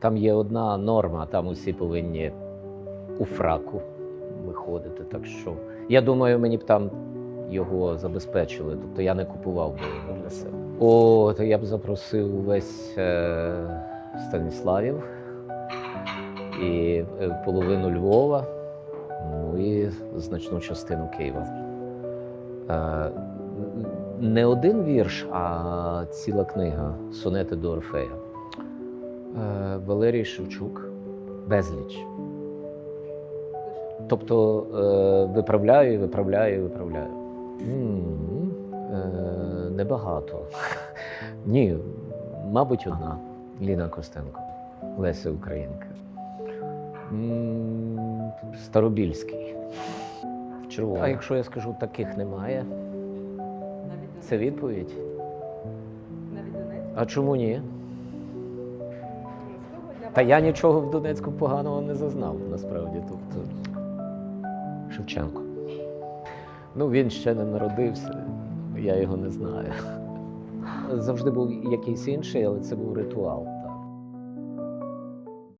Там є одна норма, там усі повинні у фраку виходити. Так що я думаю, мені б там його забезпечили. Тобто я не купував би його для себе. О, то я б запросив увесь е, Станіславів і е, половину Львова, ну і значну частину Києва. Е, не один вірш, а ціла книга сонети до Орфея. Е, Валерій Шевчук безліч. Тобто е, виправляю, виправляю, виправляю. е, небагато. Ні, мабуть, одна. Ліна Костенко, Леся Українка. Старобільський. Червоний. А якщо я скажу, таких немає, це відповідь. А чому ні? Та я нічого в Донецьку поганого не зазнав, насправді. Тобто Шевченко. Ну, він ще не народився, я його не знаю. Завжди був якийсь інший, але це був ритуал.